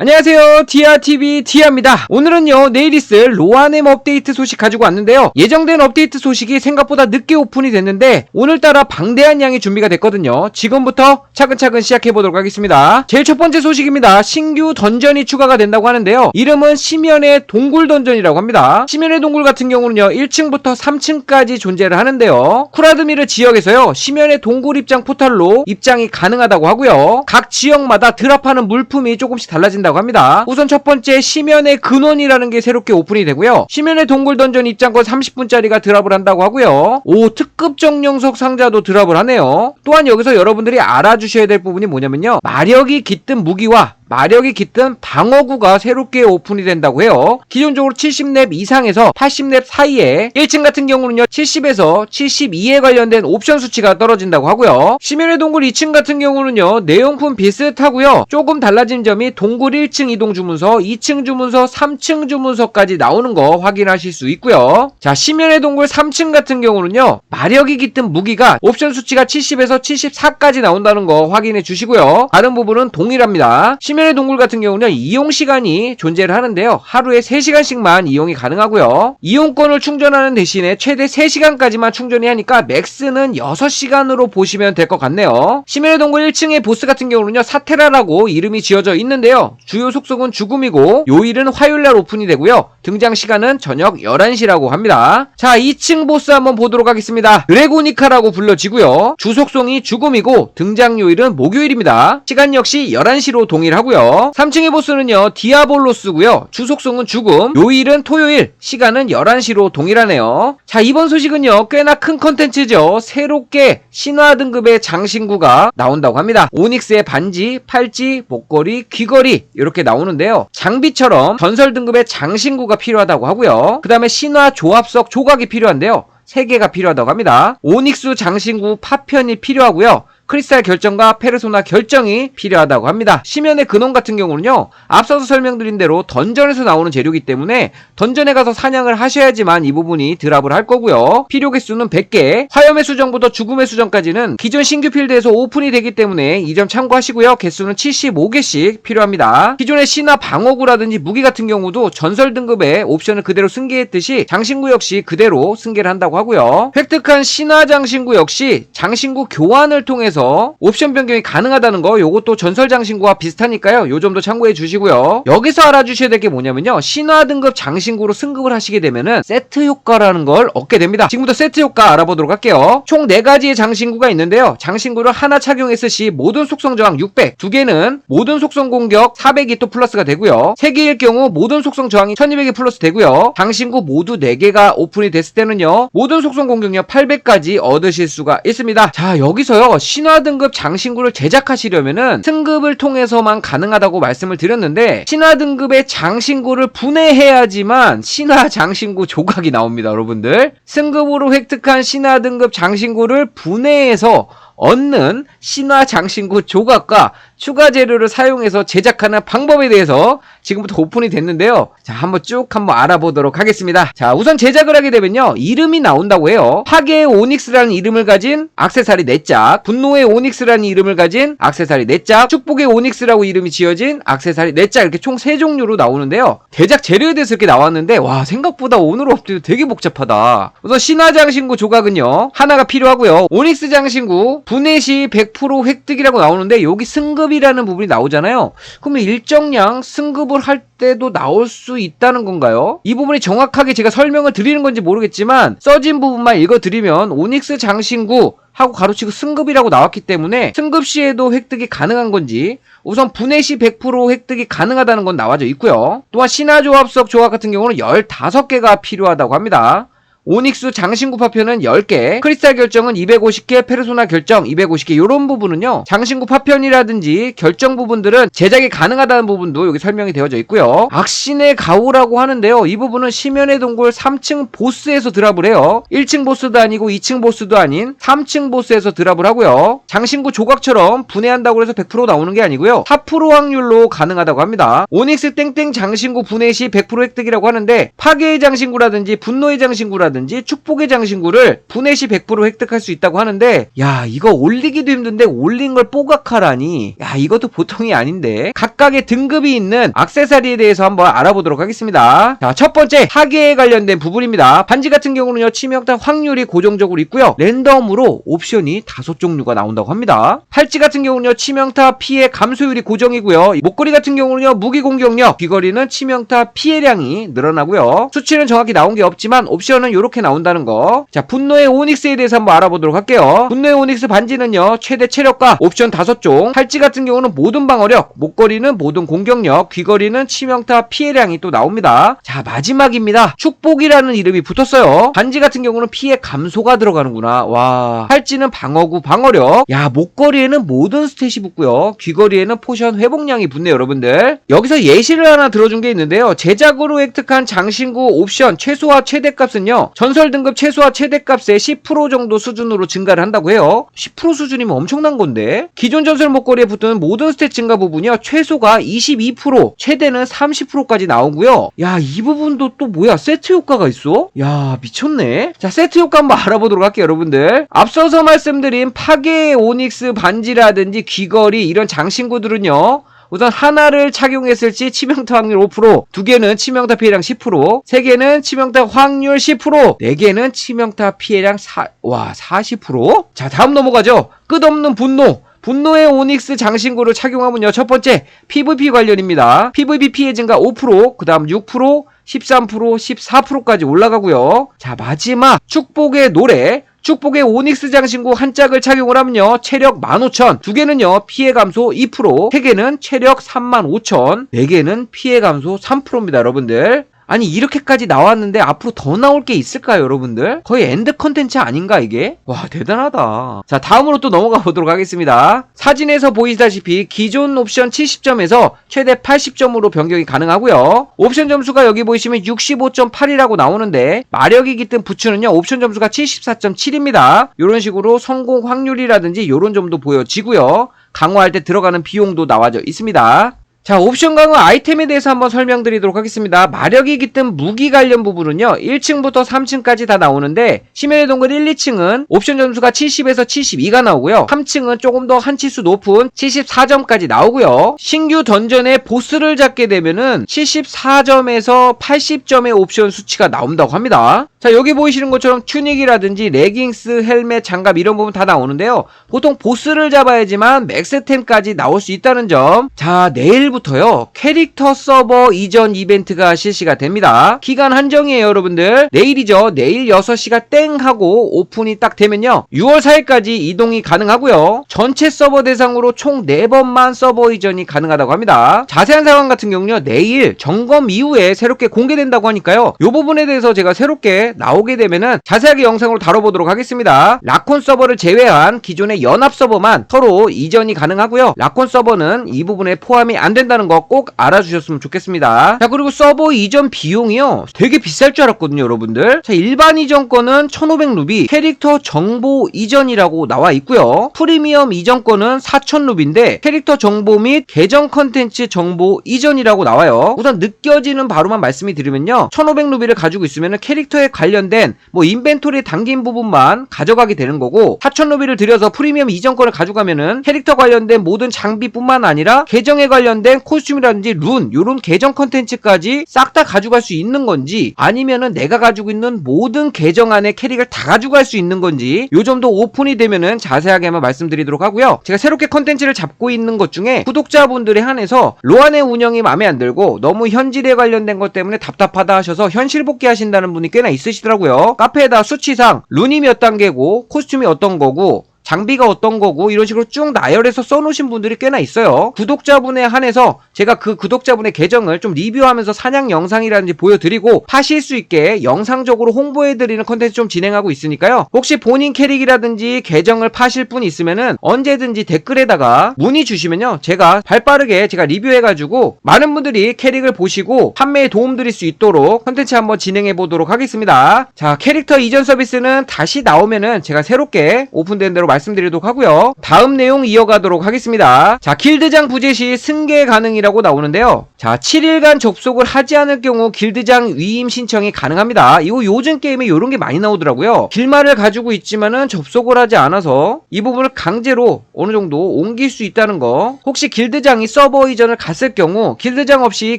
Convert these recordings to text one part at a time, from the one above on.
안녕하세요. 디아TV 디아입니다. 오늘은요, 내일 있을 로아넴 업데이트 소식 가지고 왔는데요. 예정된 업데이트 소식이 생각보다 늦게 오픈이 됐는데, 오늘따라 방대한 양이 준비가 됐거든요. 지금부터 차근차근 시작해보도록 하겠습니다. 제일 첫 번째 소식입니다. 신규 던전이 추가가 된다고 하는데요. 이름은 심연의 동굴 던전이라고 합니다. 심연의 동굴 같은 경우는요, 1층부터 3층까지 존재를 하는데요. 쿠라드미르 지역에서요, 심연의 동굴 입장 포털로 입장이 가능하다고 하고요. 각 지역마다 드랍하는 물품이 조금씩 달라진다 고 합니다. 우선 첫 번째 심연의 근원이라는 게 새롭게 오픈이 되고요. 심연의 동굴 던전 입장권 30분짜리가 드랍을 한다고 하고요. 오 특급 정령석 상자도 드랍을 하네요. 또한 여기서 여러분들이 알아주셔야 될 부분이 뭐냐면요. 마력이 깃든 무기와 마력이 깃든 방어구가 새롭게 오픈이 된다고 해요. 기존적으로 70렙 이상에서 80렙 사이에 1층 같은 경우는요 70에서 72에 관련된 옵션 수치가 떨어진다고 하고요. 심연의 동굴 2층 같은 경우는요 내용품 비슷하고요. 조금 달라진 점이 동굴 1층 이동 주문서, 2층 주문서, 3층 주문서까지 나오는 거 확인하실 수 있고요. 자 심연의 동굴 3층 같은 경우는요 마력이 깃든 무기가 옵션 수치가 70에서 74까지 나온다는 거 확인해 주시고요. 다른 부분은 동일합니다. 심연의 동굴 같은 경우는 이용 시간이 존재를 하는데요. 하루에 3시간씩만 이용이 가능하고요. 이용권을 충전하는 대신에 최대 3시간까지만 충전이 하니까 맥스는 6시간으로 보시면 될 것 같네요. 심연의 동굴 1층의 보스 같은 경우는요. 사테라라고 이름이 지어져 있는데요. 주요 속성은 죽음이고 요일은 화요일날 오픈이 되고요. 등장 시간은 저녁 11시라고 합니다. 자, 2층 보스 한번 보도록 하겠습니다. 드래고니카라고 불러지고요. 주속성이 죽음이고 등장 요일은 목요일입니다. 시간 역시 11시로 동일하고요. 3층의 보스는요. 디아볼로스고요. 주속성은 죽음, 요일은 토요일, 시간은 11시로 동일하네요. 자, 이번 소식은요. 꽤나 큰 컨텐츠죠. 새롭게 신화 등급의 장신구가 나온다고 합니다. 오닉스의 반지, 팔찌, 목걸이, 귀걸이 이렇게 나오는데요. 장비처럼 전설 등급의 장신구가 필요하다고 하고요. 그 다음에 신화 조합석 조각이 필요한데요. 3개가 필요하다고 합니다. 오닉스 장신구 파편이 필요하고요. 크리스탈 결정과 페르소나 결정이 필요하다고 합니다. 심연의 근원 같은 경우는요, 앞서서 설명드린 대로 던전에서 나오는 재료이기 때문에 던전에 가서 사냥을 하셔야지만 이 부분이 드랍을 할 거고요. 필요 개수는 100개, 화염의 수정부터 죽음의 수정까지는 기존 신규 필드에서 오픈이 되기 때문에 이 점 참고하시고요. 개수는 75개씩 필요합니다. 기존의 신화 방어구라든지 무기 같은 경우도 전설 등급의 옵션을 그대로 승계했듯이 장신구 역시 그대로 승계를 한다고 하고요. 획득한 신화 장신구 역시 장신구 교환을 통해서 옵션 변경이 가능하다는 거 요것도 전설 장신구와 비슷하니까요. 요 점도 참고해 주시고요. 여기서 알아주셔야 될 게 뭐냐면요. 신화 등급 장신구로 승급을 하시게 되면은 세트 효과라는 걸 얻게 됩니다. 지금부터 세트 효과 알아보도록 할게요. 총 4가지의 장신구가 있는데요. 장신구를 하나 착용했을 시 모든 속성 저항 600, 두 개는 모든 속성 공격 400이 또 플러스가 되고요. 3개일 경우 모든 속성 저항이 1200이 플러스 되고요. 장신구 모두 4개가 오픈이 됐을 때는요. 모든 속성 공격력 800까지 얻으실 수가 있습니다. 자, 여기서요. 신화 등급 장신구를 제작하시려면은 승급을 통해서만 가능하다고 말씀을 드렸는데 신화 등급의 장신구를 분해해야지만 신화 장신구 조각이 나옵니다, 여러분들. 승급으로 획득한 신화 등급 장신구를 분해해서 얻는 신화 장신구 조각과 추가 재료를 사용해서 제작하는 방법에 대해서 지금부터 오픈이 됐는데요. 자, 한번 쭉 한번 알아보도록 하겠습니다. 자, 우선 제작을 하게 되면요. 이름이 나온다고 해요. 파괴의 오닉스라는 이름을 가진 악세사리 4짝, 분노의 오닉스라는 이름을 가진 악세사리 4짝, 축복의 오닉스라고 이름이 지어진 악세사리 4짝 이렇게 총 3종류로 나오는데요. 제작 재료에 대해서 이렇게 나왔는데 와, 생각보다 오늘 업데이트 되게 복잡하다. 우선 신화 장신구 조각은요. 하나가 필요하고요. 오닉스 장신구 분해 시 100% 획득이라고 나오는데 여기 승급 이라는 부분이 나오잖아요. 그러면 일정량 승급을 할 때도 나올 수 있다는 건가요? 이 부분이 정확하게 제가 설명을 드리는 건지 모르겠지만 써진 부분만 읽어드리면 오닉스 장신구 하고 가로치고 승급이라고 나왔기 때문에 승급 시에도 획득이 가능한 건지 우선 분해 시 100% 획득이 가능하다는 건 나와져 있고요. 또한 신화조합석 조합 같은 경우는 15개가 필요하다고 합니다. 오닉스 장신구 파편은 10개, 크리스탈 결정은 250개, 페르소나 결정 250개 이런 부분은요. 장신구 파편이라든지 결정 부분들은 제작이 가능하다는 부분도 여기 설명이 되어져 있고요. 악신의 가오라고 하는데요. 이 부분은 심연의 동굴 3층 보스에서 드랍을 해요. 1층 보스도 아니고 2층 보스도 아닌 3층 보스에서 드랍을 하고요. 장신구 조각처럼 분해한다고 해서 100% 나오는 게 아니고요. 4% 확률로 가능하다고 합니다. 오닉스 땡땡 장신구 분해 시 100% 획득이라고 하는데 파괴의 장신구라든지 분노의 장신구라든지 축복의 장신구를 분해 시 100% 획득할 수 있다고 하는데 야 이거 올리기도 힘든데 올린 걸 뽀각하라니. 야 이것도 보통이 아닌데. 각 각각의 등급이 있는 악세사리에 대해서 한번 알아보도록 하겠습니다. 자, 첫 번째 타겟에 관련된 부분입니다. 반지 같은 경우는요, 치명타 확률이 고정적으로 있고요. 랜덤으로 옵션이 다섯 종류가 나온다고 합니다. 팔찌 같은 경우는요, 치명타 피해 감소율이 고정이고요. 목걸이 같은 경우는요, 무기 공격력, 귀걸이는 치명타 피해량이 늘어나고요. 수치는 정확히 나온 게 없지만 옵션은 이렇게 나온다는 거. 자, 분노의 오닉스에 대해서 한번 알아보도록 할게요. 분노의 오닉스 반지는요, 최대 체력과 옵션 다섯 종, 팔찌 같은 경우는 모든 방어력, 목걸이는 모든 공격력, 귀걸이는 치명타 피해량이 또 나옵니다. 자, 마지막입니다. 축복이라는 이름이 붙었어요. 반지 같은 경우는 피해 감소가 들어가는구나. 와. 팔찌는 방어구, 방어력. 야, 목걸이에는 모든 스탯이 붙고요. 귀걸이에는 포션 회복량이 붙네요, 여러분들. 여기서 예시를 하나 들어준 게 있는데요. 제작으로 획득한 장신구 옵션 최소화 최대값은요. 전설 등급 최소화 최대값의 10% 정도 수준으로 증가를 한다고 해요. 10% 수준이면 엄청난 건데. 기존 전설 목걸이에 붙는 모든 스탯 증가 부분이요. 최소 가 22%, 최대는 30%까지 나오고요. 야, 이 부분도 또 뭐야? 세트 효과가 있어? 야, 미쳤네. 자, 세트 효과 한번 알아보도록 할게요, 여러분들. 앞서서 말씀드린 파괴의 오닉스 반지라든지 귀걸이 이런 장신구들은요. 우선 하나를 착용했을 시 치명타 확률 5%, 두 개는 치명타 피해량 10%, 세 개는 치명타 확률 10%, 네 개는 치명타 피해량 4, 와, 40%? 자, 다음 넘어가죠. 끝없는 분노. 분노의 오닉스 장신구를 착용하면요. 첫 번째, PVP 관련입니다. PVP 피해 증가 5%, 그 다음 6%, 13%, 14%까지 올라가고요. 자, 마지막, 축복의 노래. 축복의 오닉스 장신구 한 짝을 착용을 하면요. 체력 15,000. 두 개는요. 피해 감소 2%. 세 개는 체력 35,000. 네 개는 피해 감소 3%입니다, 여러분들. 아니 이렇게까지 나왔는데 앞으로 더 나올 게 있을까요 여러분들? 거의 엔드 컨텐츠 아닌가 이게? 와 대단하다. 자 다음으로 또 넘어가 보도록 하겠습니다. 사진에서 보이다시피 기존 옵션 70점에서 최대 80점으로 변경이 가능하고요. 옵션 점수가 여기 보이시면 65.8이라고 나오는데 마력이 깃든 부츠는요 옵션 점수가 74.7입니다. 이런 식으로 성공 확률이라든지 이런 점도 보여지고요. 강화할 때 들어가는 비용도 나와져 있습니다 자, 옵션 강화 아이템에 대해서 한번 설명드리도록 하겠습니다. 마력이 깃든 무기 관련 부분은요, 1층부터 3층까지 다 나오는데, 심연의 동굴 1, 2층은 옵션 점수가 70에서 72가 나오고요, 3층은 조금 더 한 치수 높은 74점까지 나오고요, 신규 던전에 보스를 잡게 되면은 74점에서 80점의 옵션 수치가 나온다고 합니다. 자, 여기 보이시는 것처럼 튜닉이라든지 레깅스, 헬멧, 장갑 이런 부분 다 나오는데요, 보통 보스를 잡아야지만 맥스템까지 나올 수 있다는 점. 자, 내일 부터요. 캐릭터 서버 이전 이벤트가 실시가 됩니다. 기간 한정이에요, 여러분들. 내일이죠. 내일 6시가 땡 하고 오픈이 딱 되면요. 6월 4일까지 이동이 가능하고요. 전체 서버 대상으로 총 4번만 서버 이전이 가능하다고 합니다. 자세한 상황 같은 경우는요. 내일 점검 이후에 새롭게 공개된다고 하니까요. 이 부분에 대해서 제가 새롭게 나오게 되면은 자세하게 영상으로 다뤄보도록 하겠습니다. 라콘 서버를 제외한 기존의 연합 서버만 서로 이전이 가능하고요. 라콘 서버는 이 부분에 포함이 안 된다는 거 꼭 알아주셨으면 좋겠습니다. 자 그리고 서버 이전 비용이요. 되게 비쌀 줄 알았거든요, 여러분들. 자 일반 이전 거는 1,500 루비, 캐릭터 정보 이전이라고 나와 있고요. 프리미엄 이전 거는 4,000 루비인데 캐릭터 정보 및 계정 컨텐츠 정보 이전이라고 나와요. 우선 느껴지는 바로만 말씀이 드리면요. 1,500 루비를 가지고 있으면 캐릭터에 관련된 뭐 인벤토리에 담긴 부분만 가져가게 되는 거고 4,000 루비를 들여서 프리미엄 이전 거를 가져가면은 캐릭터 관련된 모든 장비뿐만 아니라 계정에 관련된 코스튬이라든지 룬 요런 계정 컨텐츠까지 싹 다 가져갈 수 있는 건지 아니면은 내가 가지고 있는 모든 계정 안에 캐릭을 다 가져갈 수 있는 건지 요 점도 오픈이 되면은 자세하게만 말씀드리도록 하고요. 제가 새롭게 컨텐츠를 잡고 있는 것 중에 구독자분들에 한해서 로안의 운영이 마음에 안 들고 너무 현질에 관련된 것 때문에 답답하다 하셔서 현실 복귀하신다는 분이 꽤나 있으시더라고요. 카페에다 수치상 룬이 몇 단계고 코스튬이 어떤 거고 장비가 어떤 거고 이런 식으로 쭉 나열해서 써놓으신 분들이 꽤나 있어요. 구독자분에 한해서 제가 그 구독자분의 계정을 좀 리뷰하면서 사냥 영상이라든지 보여드리고 파실 수 있게 영상적으로 홍보해드리는 컨텐츠 좀 진행하고 있으니까요. 혹시 본인 캐릭이라든지 계정을 파실 분 있으면은 언제든지 댓글에다가 문의 주시면요. 제가 발빠르게 제가 리뷰해가지고 많은 분들이 캐릭을 보시고 판매에 도움드릴 수 있도록 컨텐츠 한번 진행해 보도록 하겠습니다. 자 캐릭터 이전 서비스는 다시 나오면은 제가 새롭게 오픈된 대로 말씀 말씀드리도록 하고요. 다음 내용 이어가도록 하겠습니다. 자, 길드장 부재 시 승계 가능이라고 나오는데요. 자, 7일간 접속을 하지 않을 경우 길드장 위임 신청이 가능합니다. 이거 요즘 게임에 이런 게 많이 나오더라고요. 길말을 가지고 있지만은 접속을 하지 않아서 이 부분을 강제로 어느 정도 옮길 수 있다는 거. 혹시 길드장이 서버 이전을 갔을 경우 길드장 없이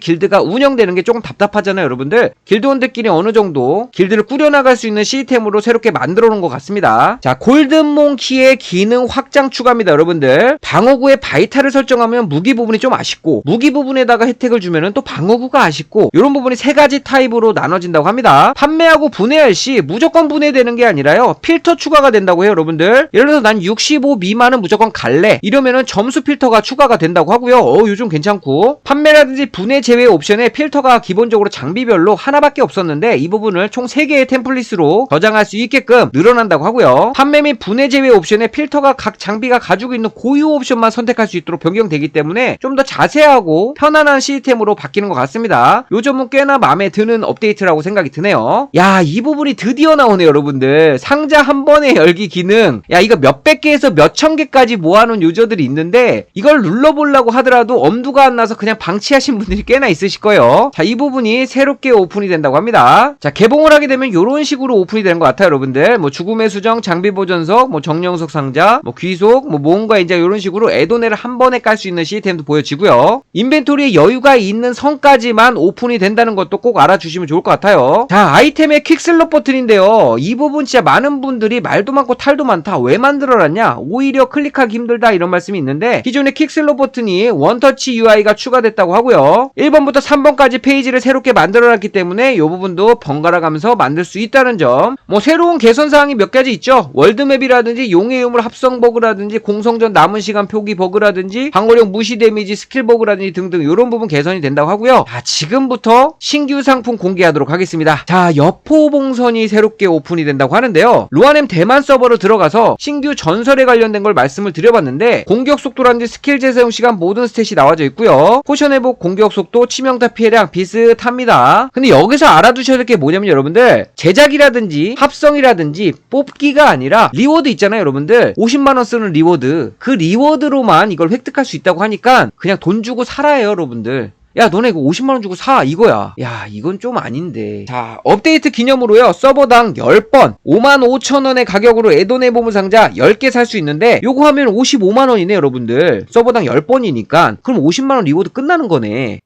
길드가 운영되는 게 조금 답답하잖아요, 여러분들. 길드원들끼리 어느 정도 길드를 꾸려나갈 수 있는 시스템으로 새롭게 만들어 놓은 것 같습니다. 자, 골든몬 키의 기능 확장 추가입니다, 여러분들. 방어구의 바이탈을 설정하면 무기 부분이 좀 아쉽고 무기 부분에다가 혜택을 주면은 또 방어구가 아쉽고 이런 부분이 세 가지 타입으로 나눠진다고 합니다. 판매하고 분해할 시 무조건 분해되는 게 아니라요. 필터 추가가 된다고 해요, 여러분들. 예를 들어서 난 65 미만은 무조건 갈래. 이러면은 점수 필터가 추가가 된다고 하고요. 어, 요즘 괜찮고. 판매라든지 분해 제외 옵션에 필터가 기본적으로 장비별로 하나밖에 없었는데 이 부분을 총 3개의 템플릿으로 저장할 수 있게끔 늘어난다고 하고요. 판매 및 분해 제외 옵션 에 필터가 각 장비가 가지고 있는 고유 옵션만 선택할 수 있도록 변경되기 때문에 좀 더 자세하고 편안한 시스템으로 바뀌는 것 같습니다. 요 점은 꽤나 마음에 드는 업데이트라고 생각이 드네요. 야, 이 부분이 드디어 나오네요, 여러분들. 상자 한 번에 열기 기능. 야, 이거 몇백 개에서 몇천 개까지 모아놓은 유저들이 있는데 이걸 눌러보려고 하더라도 엄두가 안 나서 그냥 방치하신 분들이 꽤나 있으실 거예요. 자, 이 부분이 새롭게 오픈이 된다고 합니다. 자, 개봉을 하게 되면 이런 식으로 오픈이 되는 것 같아요, 여러분들. 뭐 죽음의 수정, 장비 보존석, 뭐 정령석 상자, 뭐 귀속, 뭐 뭔가 이제 이런 식으로 에도네를 한 번에 깔 수 있는 시스템도 보여지고요. 인벤토리에 여유가 있는 선까지만 오픈이 된다는 것도 꼭 알아주시면 좋을 것 같아요. 자, 아이템의 퀵슬롯 버튼인데요. 이 부분 진짜 많은 분들이 말도 많고 탈도 많다. 왜 만들어놨냐? 오히려 클릭하기 힘들다 이런 말씀이 있는데 기존의 퀵슬롯 버튼이 원터치 UI가 추가됐다고 하고요. 1번부터 3번까지 페이지를 새롭게 만들어놨기 때문에 이 부분도 번갈아 가면서 만들 수 있다는 점. 뭐 새로운 개선 사항이 몇 가지 있죠. 월드맵이라든지 용의 유물 합성 버그라든지 공성전 남은 시간 표기 버그라든지 방어력 무시 데미지 스킬 버그라든지 등등 이런 부분 개선이 된다고 하고요. 자, 지금부터 신규 상품 공개하도록 하겠습니다. 자, 여포봉선이 새롭게 오픈이 된다고 하는데요. 루아넴 대만 서버로 들어가서 신규 전설에 관련된 걸 말씀을 드려봤는데 공격 속도라든지 스킬 재사용 시간 모든 스탯이 나와져 있고요. 포션 회복 공격 속도 치명타 피해량 비슷합니다. 근데 여기서 알아두셔야 될 게 뭐냐면 여러분들 제작이라든지 합성이라든지 뽑기가 아니라 리워드 있잖아요 여러분 들 50만 원 쓰는 리워드. 그 리워드로만 이걸 획득할 수 있다고 하니까 그냥 돈 주고 살아요 여러분들. 야 너네 이거 50만원 주고 사 이거야. 야 이건 좀 아닌데. 자 업데이트 기념으로요. 서버당 10번 5만 5천원의 가격으로 에도네 보물 상자 10개 살 수 있는데 요거 하면 55만원이네 여러분들. 서버당 10번이니까. 그럼 50만원 리워드 끝나는 거네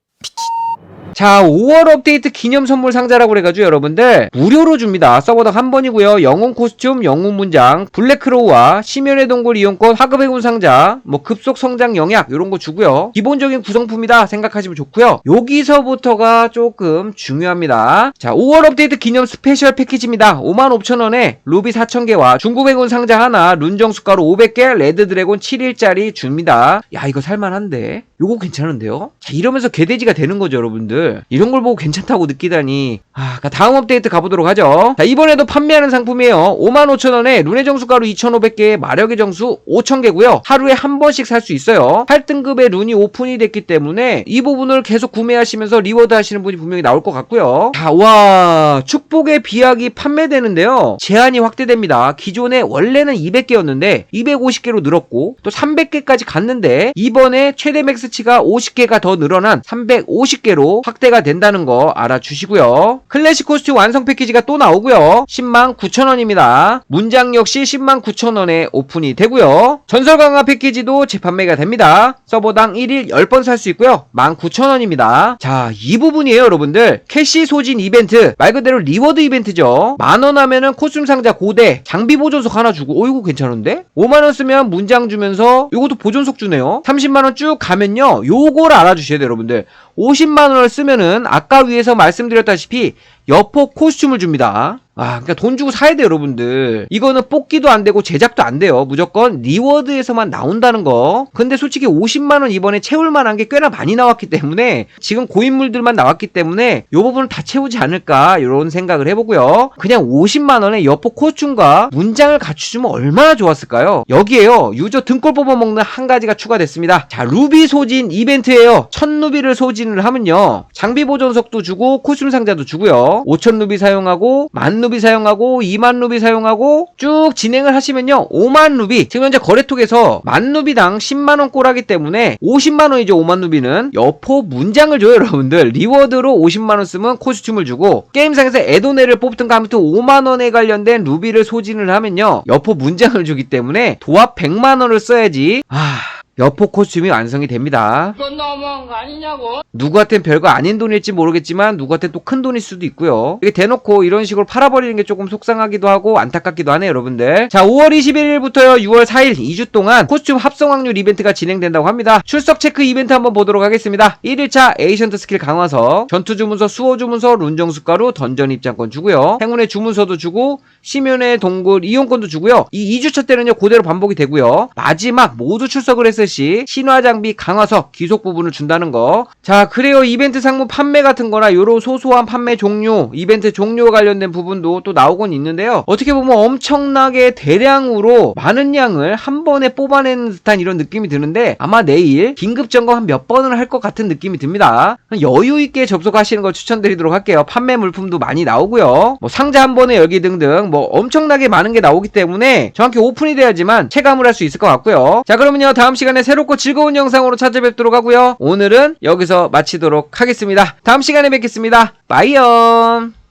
자, 5월 업데이트 기념 선물 상자라고 그래가지고 여러분들 무료로 줍니다. 서버당 한 번이고요. 영웅 코스튬, 영웅 문장, 블랙크로우와 심연의 동굴 이용권, 하급 해군 상자, 뭐 급속 성장 영약 이런 거 주고요. 기본적인 구성품이다 생각하시면 좋고요. 여기서부터가 조금 중요합니다. 자, 5월 업데이트 기념 스페셜 패키지입니다. 55,000원에 루비 4,000개와 중국 해군 상자 하나, 룬정 숟가루 500개, 레드 드래곤 7일짜리 줍니다. 야, 이거 살만한데. 요거 괜찮은데요? 자, 이러면서 개돼지가 되는 거죠, 여러분들. 이런 걸 보고 괜찮다고 느끼다니. 아, 그러니까 다음 업데이트 가보도록 하죠. 자, 이번에도 판매하는 상품이에요. 55,000원에 룬의 정수 가루 2,500개, 마력의 정수 5,000개고요. 하루에 한 번씩 살 수 있어요. 8등급의 룬이 오픈이 됐기 때문에 이 부분을 계속 구매하시면서 리워드 하시는 분이 분명히 나올 것 같고요. 자, 와, 축복의 비약이 판매되는데요. 제한이 확대됩니다. 기존에 원래는 200개였는데 250개로 늘었고 또 300개까지 갔는데 이번에 최대 맥스 치가 50개가 더 늘어난 350개로 확대가 된다는 거 알아주시고요. 클래식 코스튬 완성 패키지가 또 나오고요. 10만 9천원입니다. 문장 역시 10만 9천원에 오픈이 되고요. 전설 강화 패키지도 재판매가 됩니다. 서버당 1일 10번 살 수 있고요. 19,000원입니다. 자, 이 부분이에요, 여러분들. 캐시 소진 이벤트. 말 그대로 리워드 이벤트죠. 만원 하면은 코스튬 상자 고대, 장비 보존석 하나 주고, 어, 이거 괜찮은데? 5만원 쓰면 문장 주면서, 요것도 보존석 주네요. 30만원 쭉 가면요, 요걸 알아주셔야 돼요, 여러분들. 50만 원을 쓰면은, 아까 위에서 말씀드렸다시피, 여포 코스튬을 줍니다. 아, 그러니까 돈 주고 사야 돼요, 여러분들. 이거는 뽑기도 안 되고 제작도 안 돼요. 무조건 리워드에서만 나온다는 거. 근데 솔직히 50만 원 이번에 채울 만한 게 꽤나 많이 나왔기 때문에 지금 고인물들만 나왔기 때문에 요 부분을 다 채우지 않을까 이런 생각을 해보고요. 그냥 50만 원에 여포 코스튬과 문장을 갖추주면 얼마나 좋았을까요? 여기에요. 유저 등골 뽑아먹는 한 가지가 추가됐습니다. 자, 루비 소진 이벤트예요. 천 루비를 소진 소진을 하면요. 장비 보존 석도 주고 코스튬 상자도 주고요. 5천 루비 사용하고 만 루비 사용하고 2만 루비 사용하고 쭉 진행을 하시면요. 5만 루비 지금 현재 거래톡에서 만 루비당 10만 원 꼴하기 때문에 50만 원이죠. 5만 루비는 여포 문장을 줘요, 여러분들. 리워드로 50만 원 쓰면 코스튬을 주고 게임상에서 에도네를 뽑든가 아무튼 5만 원에 관련된 루비를 소진을 하면요. 여포 문장을 주기 때문에 도합 100만 원을 써야지. 아, 여포 코스튬이 완성이 됩니다. 그건 너무한 거 아니냐고. 누구한텐 별거 아닌 돈일지 모르겠지만 누구한텐 또 큰 돈일 수도 있고요. 이게 대놓고 이런 식으로 팔아버리는 게 조금 속상하기도 하고 안타깝기도 하네요, 여러분들. 자, 5월 21일부터요, 6월 4일 2주 동안 코스튬 합성 확률 이벤트가 진행된다고 합니다. 출석 체크 이벤트 한번 보도록 하겠습니다. 1일차 에이션트 스킬 강화서, 전투 주문서, 수호 주문서, 룬정수 가루, 던전 입장권 주고요. 행운의 주문서도 주고 시면의 동굴 이용권도 주고요. 이 2주차 때는요, 그대로 반복이 되고요. 마지막 모두 출석을 했을 시 신화 장비 강화서 기속 부분을 준다는 거. 자, 그래요. 이벤트 상품 판매 같은 거나 요런 소소한 판매 종료, 이벤트 종료와 관련된 부분도 또 나오곤 있는데요. 어떻게 보면 엄청나게 대량으로 많은 양을 한 번에 뽑아내는 듯한 이런 느낌이 드는데 아마 내일 긴급 점검 한 몇 번을 할 것 같은 느낌이 듭니다. 여유 있게 접속하시는 걸 추천드리도록 할게요. 판매 물품도 많이 나오고요. 뭐 상자 한 번에 열기 등등 뭐 엄청나게 많은 게 나오기 때문에 정확히 오픈이 돼야지만 체감을 할 수 있을 것 같고요. 자, 그러면요. 다음 시간에 새롭고 즐거운 영상으로 찾아뵙도록 하고요. 오늘은 여기서 마치도록 하겠습니다. 다음 시간에 뵙겠습니다. 빠이염.